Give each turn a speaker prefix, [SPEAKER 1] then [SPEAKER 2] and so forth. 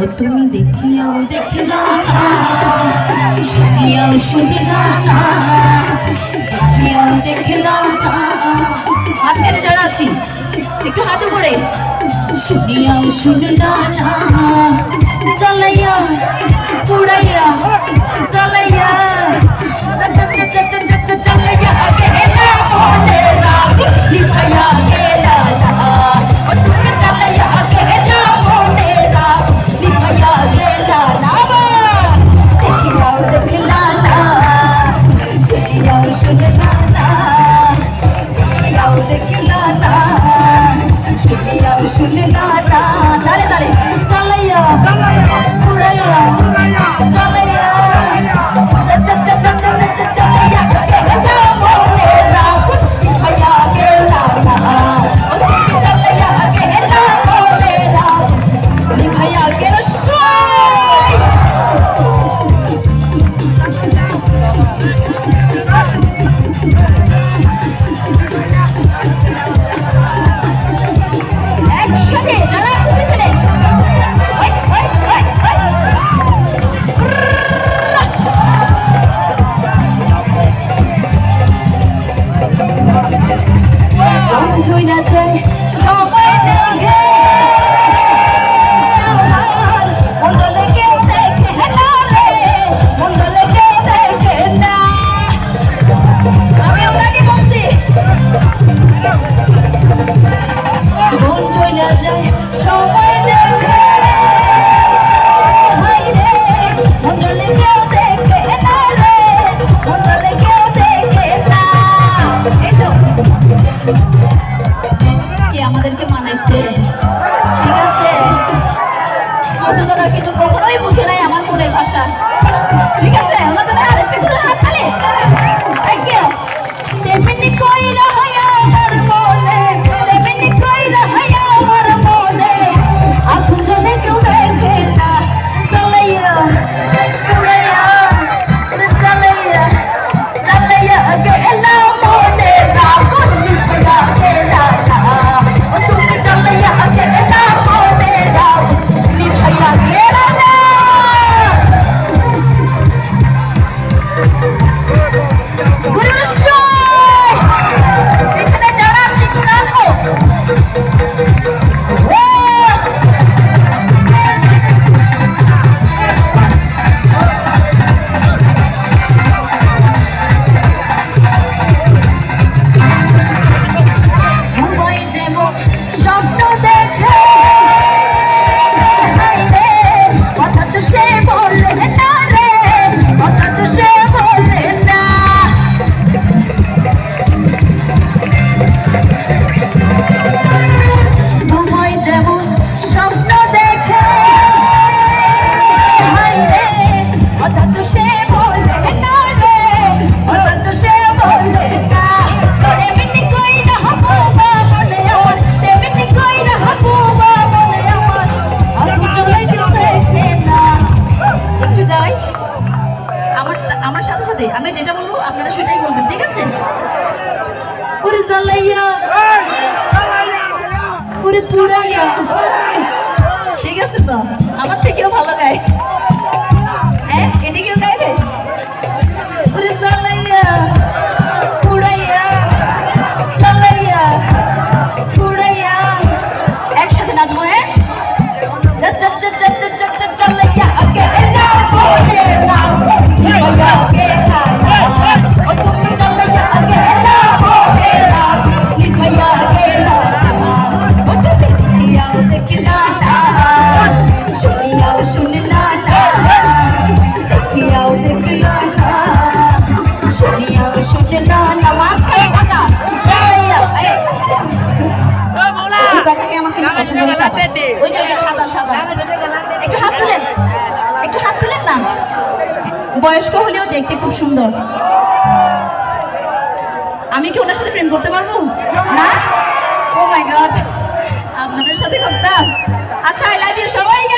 [SPEAKER 1] ও তুমি দেখিয়াও দেখে না। শুনিয়াও শুনে না। দেখিয়াও দেখে না। আজকের যারা আছি, একটু হাতে করে শুনিয়াও শুনলা না। জ্বালাইয়া, পুড়াইয়া সালাইয়া শুনলা তালে তালে সালাইয়া পুরাইয়া 下坠 বলবেন ঠিক আছে? ওরে জালাইয়া। ওরে পুরাইয়া। ঠিক আছে তো? আমার থেকেও ভালো গায়। হ্যাঁ এটা কেউ গাইবে জালাইয়া, পুরাইয়া, জালাইয়া বয়স্ক হলেও দেখতে খুব সুন্দর। আমি কি ওনার সাথে প্রেম করতে পারব? না? ও মাই গড আপনাদের সাথে করতাম আচ্ছা আই লাভ ইউ সবাই।